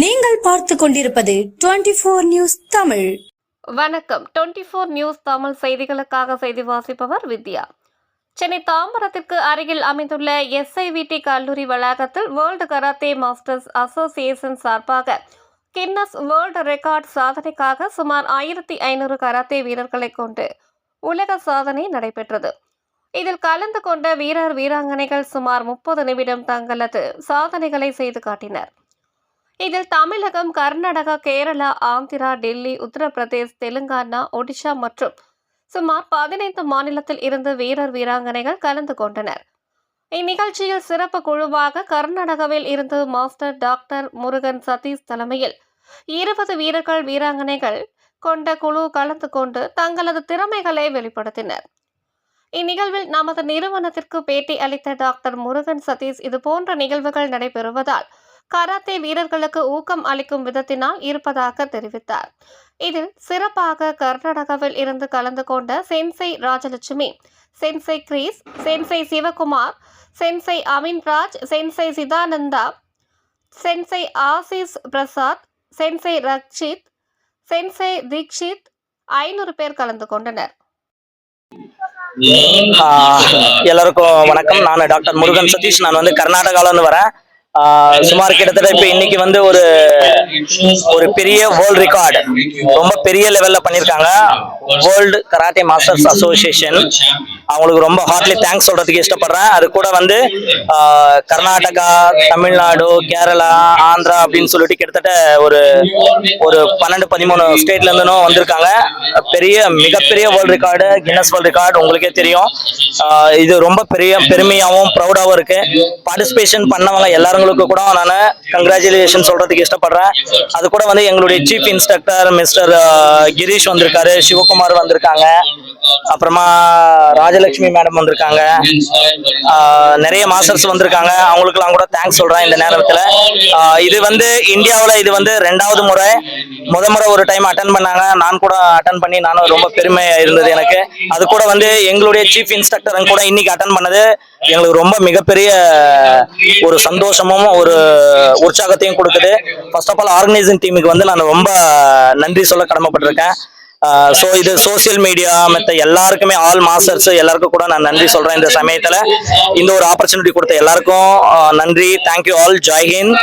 நீங்கள் பார்த்து கொண்டிருப்பது டுவெண்டி போர் நியூஸ் தமிழ். வணக்கம். டுவெண்ட்டி ஃபோர் நியூஸ் தமிழ் செய்திகளுக்காக செய்தி வாசிப்பவர் வித்யா. சென்னை தாம்பரத்திற்கு அருகில் அமைந்துள்ள எஸ்ஐவிடி கல்லூரி வளாகத்தில் வேர்ல்டு கராத்தே மாஸ்டர்ஸ் அசோசியேஷன் சார்பாக கின்னஸ் வேர்ல்டு ரெக்கார்ட் சாதனைக்காக சுமார் ஆயிரத்தி ஐநூறு கராத்தே வீரர்களை கொண்டு உலக சாதனை நடைபெற்றது. இதில் கலந்து கொண்ட வீரர் வீராங்கனைகள் சுமார் முப்பது நிமிடம் தங்களது சாதனைகளை செய்து காட்டினர். இதில் தமிழகம் கர்நாடகா கேரளா ஆந்திரா டெல்லி உத்தரப்பிரதேஷ் தெலுங்கானா ஒடிஷா மற்றும் சுமார் பதினைந்து மாநிலத்தில் இருந்து வீரர் வீராங்கனைகள் கலந்து கொண்டனர். இந்நிகழ்ச்சியில் சிறப்பு குழுவாக கர்நாடகாவில் இருந்து மாஸ்டர் டாக்டர் முருகன் சதீஷ் தலைமையில் இருபது வீரர்கள் வீராங்கனைகள் கொண்ட குழு கலந்து கொண்டு தங்களது திறமைகளை வெளிப்படுத்தினர். இந்நிகழ்வில் நமது நிறுவனத்திற்கு பேட்டி அளித்த டாக்டர் முருகன் சதீஷ் இதுபோன்ற நிகழ்வுகள் நடைபெறுவதால் கராத்தே வீரர்களுக்கு ஊக்கம் அளிக்கும் விதத்தினால் இருப்பதாக தெரிவித்தார். இதில் சிறப்பாக கர்நாடகாவில் இருந்து கலந்து கொண்ட sensei Rajalakshmi sensei Girish sensei Sivakumar sensei Aminraj sensei Chidananda sensei Ashish Prasad sensei Rakshith sensei Dikshith ஐநூறு பேர் கலந்து கொண்டனர். எல்லாருக்கும் வணக்கம். நான் டாக்டர் முருகன் சதீஷ். நான் வந்து கர்நாடகாவிலிருந்து வரேன். சுமார் கிட்டத்தட்ட இப்ப இன்னைக்கு வந்து ஒரு ஒரு பெரிய வேர்ல்ட் ரெக்கார்டு ரொம்ப பெரிய லெவல்ல பண்ணிருக்காங்க. வேர்ல்டு கராட்டே மாஸ்டர்ஸ் அசோசியேஷன் அவங்களுக்கு ரொம்ப ஹார்ட்லி தேங்க்ஸ் சொல்றதுக்கு இஷ்டப்படுறேன் அது கூட வந்து கர்நாடகா தமிழ்நாடு கேரளா ஆந்திரா அப்படின்னு சொல்லிட்டு கிட்டத்தட்ட ஒரு ஒரு பன்னெண்டு பதிமூணு ஸ்டேட்ல இருந்தும் வந்திருக்காங்க. பெரிய மிகப்பெரிய world record Guinness world record உங்களுக்கே தெரியும். இது ரொம்ப பெரிய பெருமையாகவும் ப்ரௌடாகவும் இருக்கு. பார்ட்டிசிபேஷன் பண்ணவங்க எல்லாருங்களுக்கும் கூட நான் கங்க்ராச்சுலேஷன் சொல்றதுக்கு இஷ்டப்படுறேன். அது கூட வந்து எங்களுடைய சீஃப் இன்ஸ்ட்ரக்டர் மிஸ்டர் கிரீஷ் வந்திருக்காரு சிவகுமார் வந்திருக்காங்க. அப்புறமா ராஜலட்சுமி மேடம் வந்திருக்காங்க. நிறைய மாஸ்டர்ஸ் வந்திருக்காங்க. அவங்களுக்குலாம் கூட தேங்க்ஸ் சொல்றேன் இந்த நேரத்துல. இது வந்து இந்தியாவுல இது வந்து ரெண்டாவது முறை. முத முறை ஒரு டைம் அட்டன் பண்ணாங்க. நான் கூட அட்டன் பண்ணி நானும் ரொம்ப பெருமையா இருந்தது எனக்கு. அது கூட வந்து எங்களுடைய சீஃப் இன்ஸ்ட்ரக்டர் கூட இன்னைக்கு அட்டன் பண்ணது. எங்களுக்கு ரொம்ப மிகப்பெரிய ஒரு சந்தோஷமும் ஒரு உற்சாகத்தையும் கொடுக்குது. ஃபர்ஸ்ட் ஆஃப் ஆல் ஆர்கனைசிங் டீமுக்கு வந்து நான் ரொம்ப நன்றி சொல்ல கடமைப்பட்டிருக்கேன். ஸோ இது சோசியல் மீடியா மற்ற எல்லாருக்குமே ஆல் மாஸ்டர்ஸ் எல்லாருக்கும் கூட நான் நன்றி சொல்றேன். இந்த சமயத்துல இந்த ஒரு ஆப்பர்ச்சுனிட்டி கொடுத்த எல்லாருக்கும் நன்றி. தேங்க்யூ ஆல் ஜெய்ஹிந்த்